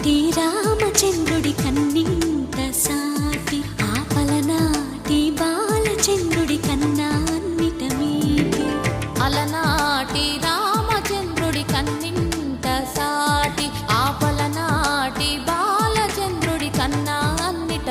నాటి రామచంద్రుడి కన్నింత సాటి ఆపల నాటి బాలచంద్రుడి కన్నాన్నిట అలనాటి రామచంద్రుడి కన్నింత సాటి ఆపల నాటి బాలచంద్రుడి కన్నాన్నిట